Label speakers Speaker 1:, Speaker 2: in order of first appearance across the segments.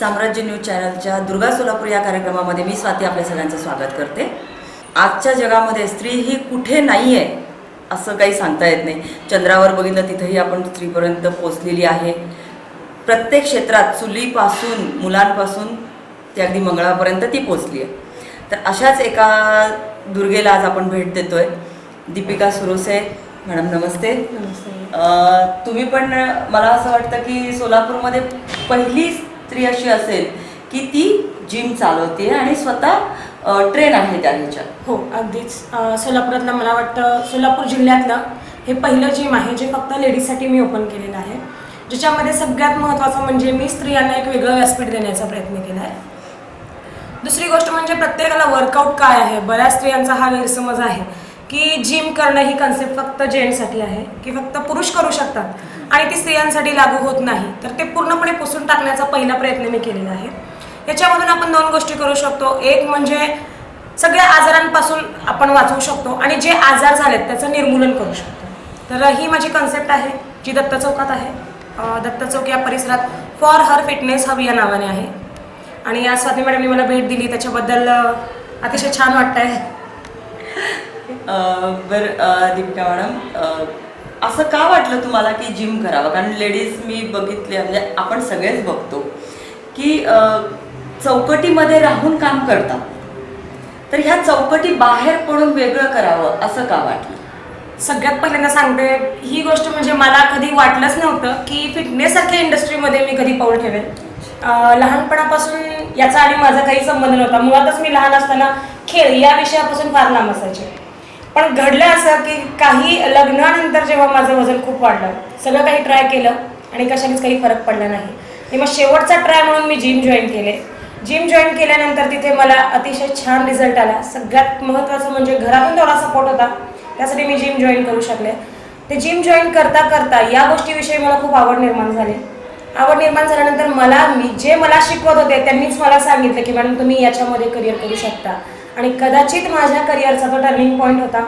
Speaker 1: साम्राज्य न्यूज चॅनलच्या दुर्गा सोलापूर या कार्यक्रमामध्ये मी स्वाती आपल्या सगळ्यांचं स्वागत करते. आजच्या जगामध्ये स्त्री ही कुठे नाही आहे असं काही सांगता येत नाही. चंद्रावर बघितलं तिथंही आपण स्त्रीपर्यंत पोचलेली आहे. प्रत्येक क्षेत्रात चुलीपासून मुलांपासून ते अगदी मंगळापर्यंत ती पोचली आहे तर अशाच एका दुर्गेला आज आपण भेट देतोय. दीपिका सुरोसे मॅडम नमस्ते.
Speaker 2: नमस्ते.
Speaker 1: तुम्ही पण मला असं वाटतं की सोलापूरमध्ये पहिली स्त्री अशी असेल की ती जिम चालवते आणि स्वतः ट्रेन आहे त्या ह्याच्यात.
Speaker 2: हो अगदीच. सोलापुरातलं मला वाटतं सोलापूर जिल्ह्यातलं हे पहिलं जिम आहे जे फक्त लेडीजसाठी मी ओपन केलेलं आहे. ज्याच्यामध्ये सगळ्यात महत्त्वाचं म्हणजे मी स्त्रियांना एक वेगळं व्यासपीठ देण्याचा प्रयत्न केला आहे दुसरी गोष्ट म्हणजे प्रत्येकाला वर्कआउट काय आहे? बऱ्याच स्त्रियांचा हा गैरसमज आहे. की जिम करणं ही कन्सेप्ट फक्त जेंट्ससाठी आहे की फक्त पुरुष करू शकतात. आणि ती स्त्रियांसाठी लागू होत नाही. तर ते पूर्णपणे पुसून टाकण्याचा पहिला प्रयत्न मी केलेला आहे. याच्यामधून आपण दोन गोष्टी करू शकतो. एक म्हणजे सगळ्या आजारांपासून आपण वाचवू शकतो आणि जे आजार झालेत त्याचं निर्मूलन करू शकतो. तर ही माझी कन्सेप्ट आहे जी दत्त चौकात आहे. दत्त चौक या परिसरात फॉर हर फिटनेस हब या नावाने आहे. आणि आज स्वाती मॅडमने मला भेट दिली. त्याच्याबद्दल अतिशय छान वाटत
Speaker 1: आहे बरं दीपिका मॅडम असं का वाटलं तुम्हाला की जिम करावं? कारण लेडीज मी बघितले म्हणजे आपण सगळेच बघतो की चौकटीमध्ये राहून काम करतात. तर ह्या चौकटी बाहेर पडून वेगळं करावं असं का वाटलं?
Speaker 2: सगळ्यात पहिल्यांदा सांगते ही गोष्ट म्हणजे मला कधी वाटलंच नव्हतं की फिटनेससारख्या इंडस्ट्रीमध्ये मी कधी पाऊल ठेवेल लहानपणापासून याचा आणि माझा काही संबंध नव्हता. मुळातच मी लहान असताना खेळ या विषयापासून फार लांब असायचे. पण घडलं असं की काही लग्नानंतर जेव्हा माझं वजन खूप वाढलं सगळं काही ट्राय केलं आणि कशानेच काही फरक पडला नाही. आणि मग शेवटचा ट्राय म्हणून मी जिम जॉईन केले. जिम जॉईन केल्यानंतर तिथे मला अतिशय छान रिझल्ट आला. सगळ्यात महत्त्वाचं म्हणजे घरातून तेवढा सपोर्ट होता त्यासाठी मी जिम जॉईन करू शकले. ते जिम जॉईन करता करता या गोष्टीविषयी मला खूप आवड निर्माण झाली. आवड निर्माण झाल्यानंतर मला मी जे मला शिकवत होते त्यांनीच मला सांगितलं की मॅडम तुम्ही याच्यामध्ये करिअर करू शकता. आणि कदाचित माझ्या करिअरचा तो टर्निंग पॉईंट होता.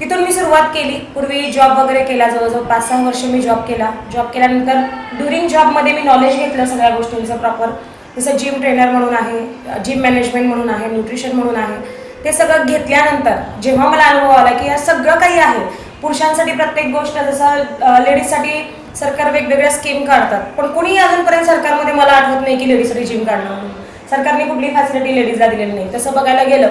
Speaker 2: तिथून मी सुरुवात केली. पूर्वी जॉब वगैरे केला जवळजवळ पाच सहा वर्ष मी जॉब केला. जॉब केल्यानंतर ड्युरिंग जॉबमध्ये मी नॉलेज घेतलं सगळ्या गोष्टींचं प्रॉपर जसं जिम ट्रेनर म्हणून आहे जिम मॅनेजमेंट म्हणून आहे न्यूट्रिशन म्हणून आहे. ते सगळं घेतल्यानंतर जेव्हा मला अनुभव आला की या सगळं काही आहे. पुरुषांसाठी प्रत्येक गोष्ट जसं लेडीजसाठी सरकार वेगवेगळ्या स्कीम काढतात. पण कुणीही अजूनपर्यंत सरकारमध्ये मला आठवत नाही की लेडीजसाठी जिम काढणं. म्हणून सरकारने कुठली फॅसिलिटी लेडीजला दिलेली नाही. तसं बघायला गेलं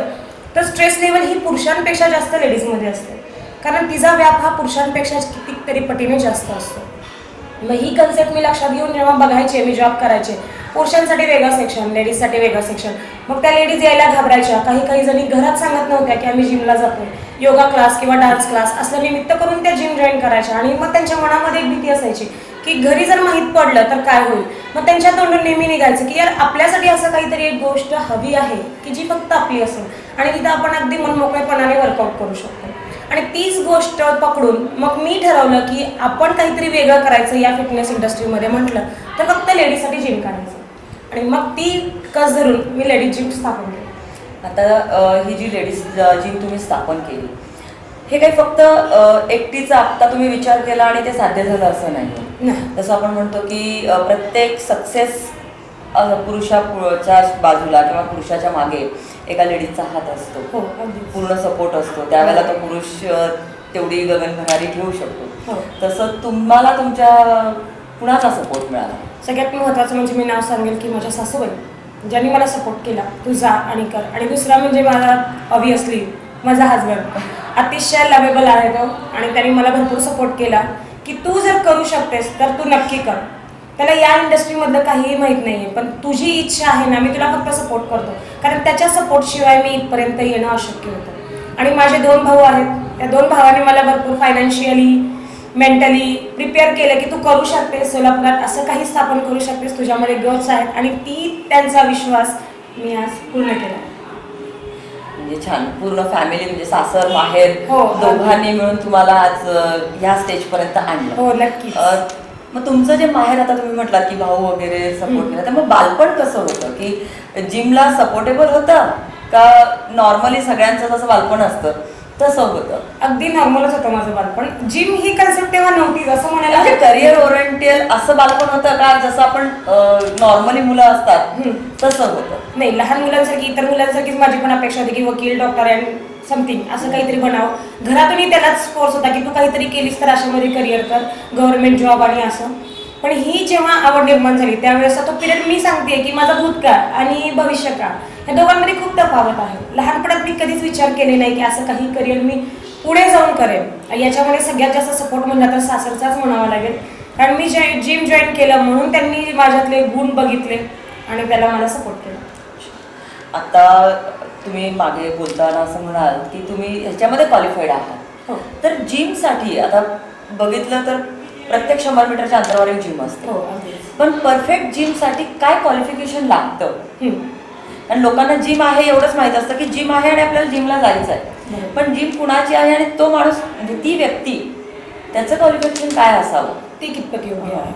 Speaker 2: तर स्ट्रेस लेवल ही पुरुषांपेक्षा जास्त लेडीजमध्ये असते. कारण तिचा व्याप हा पुरुषांपेक्षा कितीतरी पटीने जास्त असतो. मग ही कन्सेप्ट मी लक्षात घेऊन जेव्हा बघायचे मी जॉब करायचे पुरुषांसाठी वेगळं सेक्शन लेडीजसाठी वेगळं सेक्शन मग त्या लेडीज यायला घाबरायच्या. काही काही जणी घरात सांगत नव्हत्या की आम्ही जिमला जातो योगा क्लास किंवा डान्स क्लास असं निमित्त करून त्या जिम जॉईन करायच्या. आणि मग त्यांच्या मनामध्ये एक भीती असायची. की घरी जर माहीत पडलं तर काय होईल? मग त्यांच्या तोंडून नेहमी निघायचं की यार आपल्यासाठी असं काहीतरी एक गोष्ट हवी आहे की जी फक्त आपली असेल. आणि तिथं आपण अगदी मनमोकळेपणाने वर्कआउट करू शकतो. आणि तीच गोष्ट पकडून मग मी ठरवलं की आपण काहीतरी वेगळं करायचं या फिटनेस इंडस्ट्रीमध्ये म्हटलं तर फक्त लेडीजसाठी जिम काढायचं. आणि मग ती कस धरून मी लेडीज जिम स्थापन केली.
Speaker 1: आता ही जी लेडीज जिम तुम्ही स्थापन केली हे काही फक्त एकटीचा आत्ता तुम्ही विचार केला आणि ते साध्य झालं असं नाही. जसं आपण म्हणतो की प्रत्येक सक्सेस पुरुषाच्या बाजूला किंवा पुरुषाच्या मागे एका लेडीजचा हात असतो.
Speaker 2: हो
Speaker 1: पूर्ण सपोर्ट असतो. त्यावेळेला तो पुरुष तेवढी गगनभरारी ठेवू शकतो.
Speaker 2: हो.
Speaker 1: तसं तुम्हाला तुमच्या कुणाचा सपोर्ट मिळाला?
Speaker 2: सगळ्यात महत्त्वाचं म्हणजे मी नाव सांगेल की माझ्या सासूबाई ज्यांनी मला सपोर्ट केला. तू जा आणि कर. आणि दुसरा म्हणजे माझा ऑब्वियसली माझा हजबंड अतिशय लवेबल आहे तो. आणि त्यांनी मला भरपूर सपोर्ट केला. की तू जर करू शकतेस तर तू नक्की कर. त्याला या इंडस्ट्रीमधलं काहीही माहीत नाही आहे पण तुझी इच्छा आहे ना मी तुला फक्त सपोर्ट करतो. कारण त्याच्या सपोर्टशिवाय मी इथपर्यंत येणं अशक्य होतं. आणि माझे दोन भाऊ आहेत. त्या दोन भावांनी मला भरपूर फायनान्शियली मेंटली प्रिपेअर केलं की तू करू शकतेस सोलापुरात असं काही स्थापन करू शकतेस तुझ्यामध्ये गर्ल्स आहेत. आणि ती त्यांचा विश्वास मी आज पूर्ण केला.
Speaker 1: म्हणजे छान. पूर्ण फॅमिली म्हणजे सासर माहेर
Speaker 2: हो.
Speaker 1: दोघांनी मिळून तुम्हाला आज ह्या स्टेज पर्यंत आणलं.
Speaker 2: हो नक्की
Speaker 1: मग तुमचं जे माहेर आता तुम्ही म्हटलात की भाऊ वगैरे सपोर्ट. केला तर मग बालपण कसं होतं? की जिमला सपोर्टेबल होतं? का नॉर्मली सगळ्यांचं जसं बालपण असतं? तसं होतं.
Speaker 2: अगदी नॉर्मलच होतं माझं बालपण. जिम ही कन्सेप्ट तेव्हा नव्हतीच असं म्हणायला
Speaker 1: म्हणजे. करिअर ओरिएंटेड असं बालपण होतं का? जसं आपण नॉर्मली मुलं असतात. तसं होतं.
Speaker 2: नाही लहान मुलांसारखी इतर मुलांसारखीच माझी पण अपेक्षा होती की वकील डॉक्टर अँड समथिंग असं काहीतरी बनाव. घरातूनही त्यालाच फोर्स होता की तू काहीतरी केलीस तर अशामध्ये करिअर कर गव्हर्नमेंट जॉब आणि असं. पण ही जेव्हा आवड निर्माण झाली त्यावेळेस तो पिरियड मी सांगते की माझा भूतकाळ आणि भविष्यकाळ या दोघांमध्ये खूप तफावत आहे. लहानपणात मी कधीच विचार केले नाही की असं काही करिअर मी पुढे जाऊन करेन. याच्यामध्ये सगळ्यात जास्त सपोर्ट म्हणला तर सासरचाच म्हणावा लागेल. कारण मी जे जिम जॉईन केलं म्हणून त्यांनी माझ्यातले गुण बघितले आणि त्याला मला सपोर्ट केला.
Speaker 1: आता तुम्ही मागे बोलताना असं म्हणाल की तुम्ही ह्याच्यामध्ये क्वालिफाईड आहात.
Speaker 2: हो.
Speaker 1: तर जिमसाठी आता बघितलं तर प्रत्येक शंभर मीटरच्या अंतरावर एक जिम असते.
Speaker 2: हो.
Speaker 1: पण परफेक्ट जिमसाठी काय क्वालिफिकेशन लागतं. कारण लोकांना जिम आहे एवढंच माहीत असतं की जिम आहे आणि आपल्याला जिमला जायचं आहे. पण जिम कुणाची आहे आणि तो माणूस म्हणजे ती व्यक्ती त्याचं क्वालिफिकेशन काय असावं?
Speaker 2: ती कितपत योग्य आहे?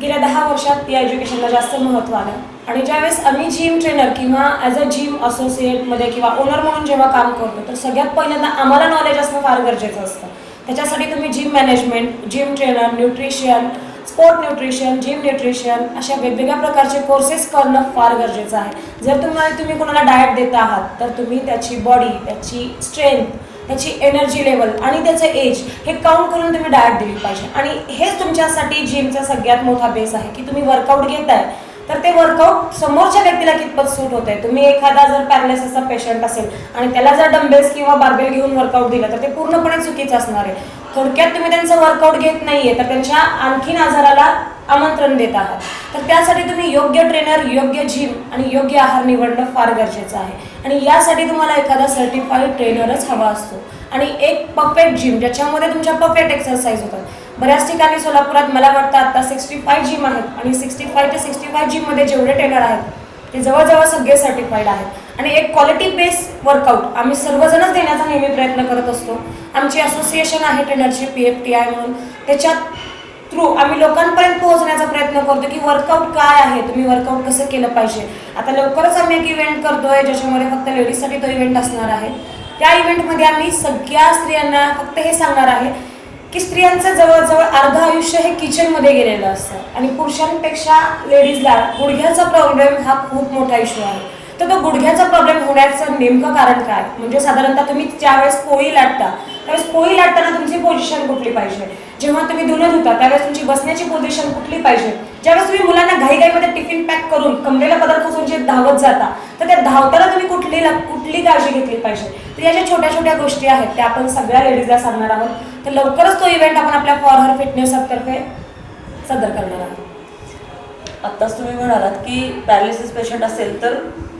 Speaker 2: गेल्या दहा वर्षात या एज्युकेशनला जास्त महत्त्व आलं. आणि ज्यावेळेस आम्ही जिम ट्रेनर किंवा ॲज अ जिम असोसिएटमध्ये किंवा ओनर म्हणून जेव्हा काम करतो तर सगळ्यात पहिल्यांदा आम्हाला नॉलेज असणं फार गरजेचं असतं. त्याच्यासाठी तुम्ही gym management gym trainer nutrition sport nutrition gym nutrition अशा वेगवेगळ्या प्रकारचे कोर्सेस करणं फार गरजेचं आहे. जर तुम्हाला तुम्ही कोणाला डाएट देत आहात तर तुम्ही त्याची बॉडी त्याची स्ट्रेंथ त्याची एनर्जी लेवल आणि त्याचं एज हे काउंट करून तुम्ही डाएट दिली पाहिजे. आणि हेच तुमच्यासाठी जिमचा सगळ्यात मोठा बेस आहे की तुम्ही वर्कआउट घेताय तर ते वर्कआउट समोरच्या व्यक्तीला कितपत सूट होत आहे तुम्ही एखादा जर पॅरालिसिसचा पेशंट असेल आणि त्याला जर डंबेल्स किंवा बार्बेल घेऊन वर्कआउट दिलं तर ते पूर्णपणे चुकीचं असणार आहे. थोडक्यात तुम्ही त्यांचं वर्कआउट घेत नाहीये तर त्यांच्या आणखीन आजाराला आमंत्रण देत आहात. तर त्यासाठी तुम्ही योग्य ट्रेनर योग्य जिम आणि योग्य आहार निवडणं फार गरजेचं आहे. आणि यासाठी तुम्हाला एखादा सर्टिफाईड ट्रेनरच हवा असतो. आणि एक परफेक्ट जिम ज्याच्यामध्ये तुमच्या परफेक्ट एक्सरसाइज होतात. बऱ्याच ठिकाणी सोलापुरात मला वाटतं आता सिक्स्टी फाय जिम आहेत आणि सिक्स्टी फाय ते सिक्स्टी फाय जिममध्ये जेवढे ट्रेनर आहेत ते जवळजवळ सगळे सर्टिफाईड आहेत. आणि एक क्वालिटी बेस वर्कआउट आम्ही सर्वजणच देण्याचा नेहमी प्रयत्न करत असतो. आमची असोसिएशन आहे ट्रेनरची पी एफ टी आय म्हणून. त्याच्यात थ्रू आम्ही लोकांपर्यंत पोहोचण्याचा प्रयत्न करतो की वर्कआउट काय आहे तुम्ही वर्कआउट कसं केलं पाहिजे. आता लवकरच आम्ही एक इव्हेंट करतोय ज्याच्यामध्ये फक्त लेडीजसाठी तो इव्हेंट असणार आहे. त्या इव्हेंटमध्ये आम्ही सगळ्या स्त्रियांना फक्त हे सांगणार आहे की स्त्रियांचं जवळजवळ अर्ध आयुष्य हे किचनमध्ये गेलेलं असतं. आणि पुरुषांपेक्षा लेडीजला गुडघ्याचा प्रॉब्लेम हा खूप मोठा इश्यू आहे. तर तो गुडघ्याचा प्रॉब्लेम होण्याचं नेमकं कारण काय? म्हणजे साधारणतः तुम्ही ज्यावेळेस पोळी लाटता त्यावेळेस पोळी लाटताना तुमची पोझिशन कुठली पाहिजे? जेव्हा तुम्ही धुणं धुता त्यावेळेस तुमची बसण्याची पोझिशन कुठली पाहिजे? ज्यावेळेस तुम्ही मुलांना घाईघाईमध्ये टिफिन पॅक करून कमरेला पदार्थ फसवून जे धावत जाता तर त्या धावताना तुम्ही कुठली कुठली काळजी घेतली पाहिजे? तर या ज्या छोट्या छोट्या गोष्टी आहेत त्या आपण सगळ्या लेडीजला सांगणार आहोत. तर लवकरच तो इव्हेंट आपण आपल्या फॉर हर फिटनेस तर्फे सादर करणार आहोत.
Speaker 1: आत्ताच तुम्ही म्हणालात की पॅरालिसिस पेशंट असेल तर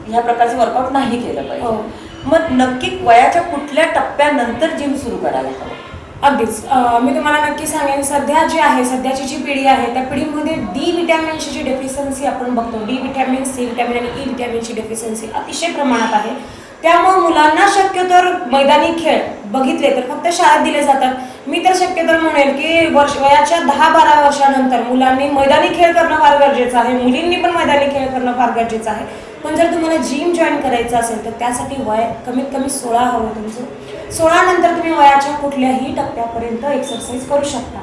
Speaker 1: ह्या प्रकारचं वर्कआउट नाही केलं
Speaker 2: हो.
Speaker 1: पाहिजे मग नक्की वयाच्या कुठल्या टप्प्यानंतर जिम सुरू करायला हवं?
Speaker 2: अगदीच. मी तुम्हाला नक्की सांगेन सध्या जी आहे सध्याची जी पिढी आहे त्या पिढीमध्ये डी विटॅमिनची जी डेफिशियन्सी आपण बघतो. डी विटॅमिन सी विटॅमिन आणि ई विटॅमिनची डेफिशियन्सी अतिशय प्रमाणात आहे. त्यामुळे मुलांना शक्यतो मैदानी खेळ बघितले तर फक्त शाळेत दिले जातात. मी तर शक्यतो म्हणेल की वर्ष वयाच्या दहा बारा वर्षानंतर मुलांनी मैदानी खेळ करणं फार गरजेचं आहे. मुलींनी पण मैदानी खेळ करणं फार गरजेचं आहे. पण जर तुम्हाला जिम जॉईन करायचं असेल तर त्यासाठी वय कमीत कमी सोळा हवं तुमचं. सोळा नंतर तुम्ही वयाच्या कुठल्याही टप्प्यापर्यंत एक्सरसाइज करू शकता.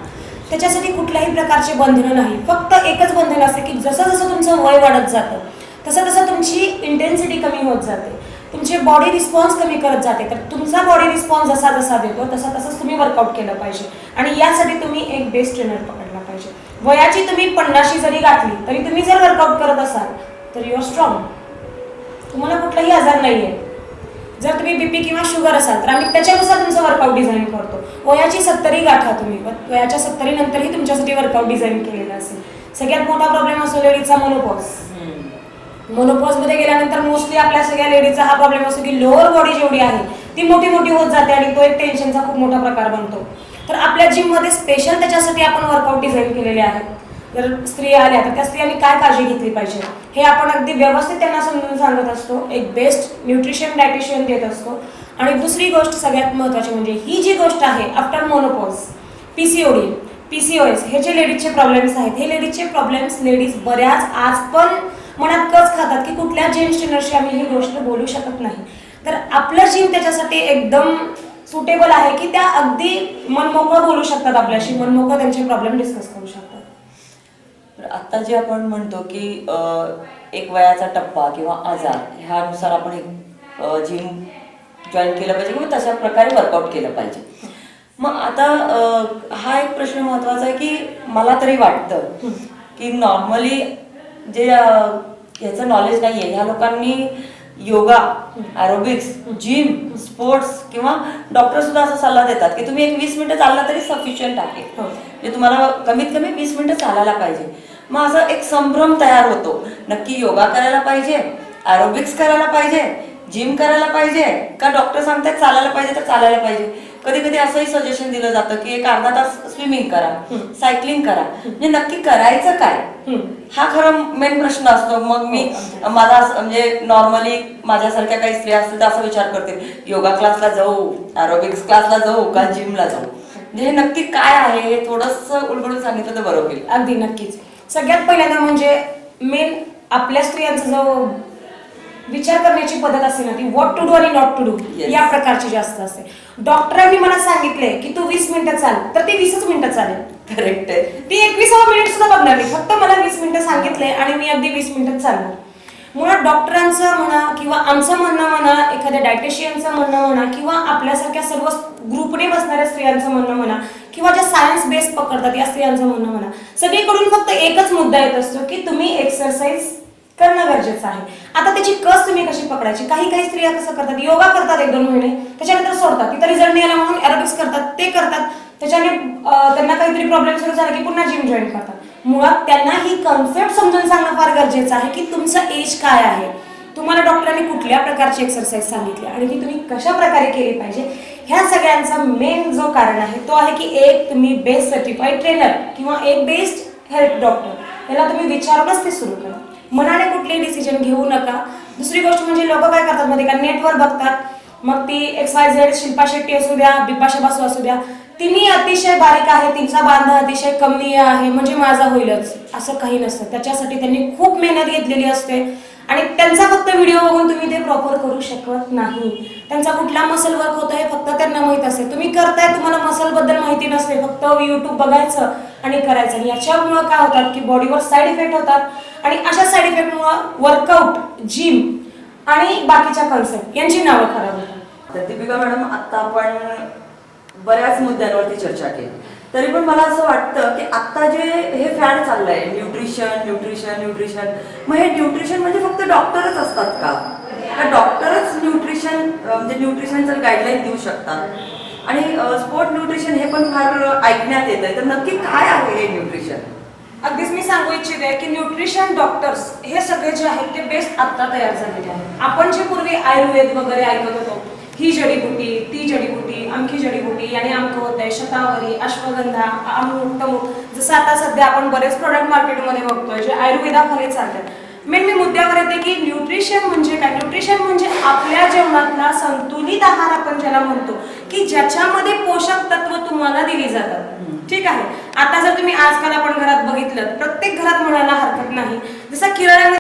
Speaker 2: त्याच्यासाठी कुठल्याही प्रकारचे बंधनं नाही. फक्त एकच बंधन असते की जसं जसं तुमचं वय वाढत जातं तसं तसं तुमची इंटेन्सिटी कमी होत जाते. तुमचे बॉडी रिस्पॉन्स कमी करत जाते. तर तुमचा बॉडी रिस्पॉन्स जसा जसा देतो तसा तसंच तुम्ही वर्कआउट केलं पाहिजे. आणि यासाठी तुम्ही एक बेस्ट ट्रेनर पकडला पाहिजे. वयाची तुम्ही पन्नाशी जरी गाठली तरी तुम्ही जर वर्कआउट करत असाल तर युअर स्ट्रॉंग तुम्हाला कुठलाही आजार नाही आहे जर तुम्ही बीपी किंवा शुगर असाल तर आम्ही त्याच्यानुसार तुमचं वर्कआउट डिझाईन करतो. वयाची सत्तरी गाठा तुम्ही. वयाच्या सत्तरी नंतरही तुमच्यासाठी वर्कआउट डिझाईन केलेलं असेल. सगळ्यात मोठा प्रॉब्लेम असतो लेडीजचा मोनोपॉज मोनोपॉजमध्ये गेल्यानंतर मोस्टली आपल्या सगळ्या लेडीजचा हा प्रॉब्लेम असतो की लोअर बॉडी जेवढी आहे ती मोठी मोठी होत जाते आणि तो एक टेन्शनचा खूप मोठा प्रकार बनतो. तर आपल्या जिममध्ये स्पेशल त्याच्यासाठी आपण वर्कआउट डिझाईन केलेले आहेत जर स्त्रिया आल्या. तर त्या स्त्रियांनी काय काळजी घेतली पाहिजे? हे आपण अगदी व्यवस्थित त्यांना समजून सांगत असतो. एक बेस्ट न्यूट्रिशन डायटिशियन देत असतो. आणि दुसरी गोष्ट सगळ्यात महत्त्वाची म्हणजे ही जी गोष्ट आहे after menopause P C O D P C O S हे जे लेडीजचे प्रॉब्लेम्स आहेत हे लेडीजचे प्रॉब्लेम्स लेडीज बऱ्याच आज पण मनात कच खातात की कुठल्या जेंट्स ट्रेनरशी आम्ही ही गोष्ट बोलू शकत नाही. तर आपलं जिम त्याच्यासाठी एकदम सुटेबल आहे की त्या अगदी मनमोकळं बोलू शकतात आपल्याशी. मनमोकळं त्यांचे प्रॉब्लेम डिस्कस करू शकतात.
Speaker 1: तर आता जे आपण म्हणतो की एक वयाचा टप्पा किंवा आजार ह्यानुसार आपण एक जिम जॉईन केलं पाहिजे किंवा तशा प्रकारे वर्कआउट केलं पाहिजे. मग आता हा एक प्रश्न महत्त्वाचा आहे की मला तरी वाटतं की नॉर्मली जे ह्याचं नॉलेज नाही आहे ह्या लोकांनी योगा ॲरोबिक्स जिम स्पोर्ट्स किंवा डॉक्टर सुद्धा असा सल्ला देतात की तुम्ही एक वीस मिनिटं चालला तरी सफिशियंट आहे.
Speaker 2: हो.
Speaker 1: म्हणजे तुम्हाला कमीत कमी वीस मिनिटं चालायला पाहिजे. मग असं एक संभ्रम तयार होतो. नक्की योगा करायला पाहिजे ॲरोबिक्स करायला पाहिजे जिम करायला पाहिजे का डॉक्टर सांगतात चालायला पाहिजे तर चालायला पाहिजे. कधी कधी असंही सजेशन दिलं जातं की एक अर्धा तास स्विमिंग करा सायकलिंग करा. म्हणजे नक्की करायचं काय. हा. खरं मेन प्रश्न असतो. मग मी मला असं म्हणजे नॉर्मली माझ्यासारख्या काही स्त्रिया असतील तर असा विचार करते योगा क्लासला जाऊ ॲरोबिक्स क्लासला जाऊ का जिमला जाऊ? म्हणजे हे नक्की काय आहे हे थोडस उलगडून सांगितलं तर बरं होईल.
Speaker 2: अगदी नक्कीच. सगळ्यात पहिल्यांदा म्हणजे मेन आपल्या स्त्रियांचा जो विचार करण्याची पद्धत असते ना ती व्हॉट टू डू आणि नॉट टू डू. या प्रकारची जास्त असते. डॉक्टरांनी मला सांगितले की तू वीस मिनिटं चाल तर ती वीसच मिनिटं चालेल.
Speaker 1: करेक्ट आहे.
Speaker 2: ती एकविसावा मिनिट सुद्धा बघणार नाही. फक्त मला वीस मिनिटं सांगितले आणि मी अगदी वीस मिनिटं चालणार. मुळात डॉक्टरांचं म्हणा किंवा आमचं म्हणणं म्हणा एखाद्या डायटेशियनचं म्हणणं म्हणा किंवा आपल्यासारख्या सर्व ग्रुपने बसणाऱ्या स्त्रियांचं म्हणणं म्हणा किंवा ज्या सायन्स बेस पकडतात या स्त्रियांचं म्हणणं म्हणा सगळीकडून फक्त एकच मुद्दा येत असतो की तुम्ही एक्सरसाइज करणं गरजेचं आहे. आता त्याची कस तुम्ही कशी पकडायची? काही काही स्त्रिया कसं करतात? योगा करतात एक दोन महिने त्याच्यानंतर सोडतात. तिथं रिझल्ट नाही आला म्हणून एरोबिक्स करतात ते करतात. त्याच्याने त्यांना काहीतरी प्रॉब्लेम सुरू झाला की पुन्हा जिम जॉईन करतात. मुळात त्यांना ही कन्सेप्ट समजून सांगणं फार गरजेचं आहे की तुमचं एज काय आहे. तुम्हाला डॉक्टरांनी कुठल्या प्रकारची एक्सरसाइज सांगितली? आणि ती तुम्ही कशा प्रकारे केली पाहिजे? ह्या सगळ्यांचा मेन जो कारण आहे तो आहे की एक तुम्ही बेस्ट सर्टिफाईड ट्रेनर किंवा एक बेस्ट हेल्थ डॉक्टर याला तुम्ही विचारूनच ते सुरू करा. मनाने कुठलेही डिसिजन घेऊ नका. दुसरी गोष्ट म्हणजे लोक काय करतात मध्ये का? नेटवर बघतात. मग ती X Y Z Shilpa Shetty असू द्या बिपाशा बासू असू द्या तिन्ही अतिशय बारीक आहे तिचा बांधा अतिशय कमी आहे म्हणजे माझा होईलच. असं काही नसतं. त्याच्यासाठी त्यांनी खूप मेहनत घेतलेली असते. आणि त्यांचा फक्त व्हिडिओ बघून तुम्ही ते प्रॉपर करू शकत नाही. त्यांचा कुठला मसल वर्क होतो हे फक्त त्यांना माहीत असेल. तुम्ही करताय तुम्हाला मसलबद्दल माहिती नसते. फक्त युट्यूब बघायचं आणि करायचं. याच्यामुळं काय होतात की बॉडीवर साईड इफेक्ट होतात. आणि अशा साईड इफेक्टमुळं वर्कआउट जिम आणि बाकीच्या कन्सेप्ट यांची नावं खराब होतात.
Speaker 1: तर दीपिका मॅडम आता आपण बऱ्याच मुद्द्यांवरती चर्चा केली. तरी पण मला असं वाटतं की आता जे हे फॅड चाललंय न्यूट्रिशन न्यूट्रिशन न्यूट्रिशन मग हे न्यूट्रिशन म्हणजे फक्त डॉक्टरच असतात का? का डॉक्टरच न्यूट्रिशन म्हणजे न्यूट्रिशनचं गाईडलाईन देऊ शकतात? आणि स्पोर्ट न्यूट्रिशन हे पण फार ऐकण्यात येत आहे तर नक्की काय आहे हे न्यूट्रिशन
Speaker 2: अगदीच मी सांगू इच्छिते की न्यूट्रिशन डॉक्टर्स हे सगळे जे आहेत ते बेस्ट आत्ता तयार झालेले आहेत. आपण जे पूर्वी आयुर्वेद वगैरे ऐकत होतो ही जडीबुटी ती जडीबुटी अमकी जडीबुटी आणि अमकं होतंय शतावरी अश्वगंधा अमुक तमुक जसं आता सध्या आपण बरेच प्रोडक्ट मार्केटमध्ये बघतोय जे आयुर्वेदाखाली चालतात मेन मी मुद्द्यावर येते की न्यूट्रिशन म्हणजे काय? न्यूट्रिशन म्हणजे आपल्या जेवणातला संतुलित आहार आपण ज्याला म्हणतो की ज्याच्यामध्ये पोषक तत्व तुम्हाला दिली जातात. ठीक आहे? आता जर तुम्ही आजकाल आपण घरात बघितलं प्रत्येक घरात म्हणायला हरकत नाही. जसं किराण्यामध्ये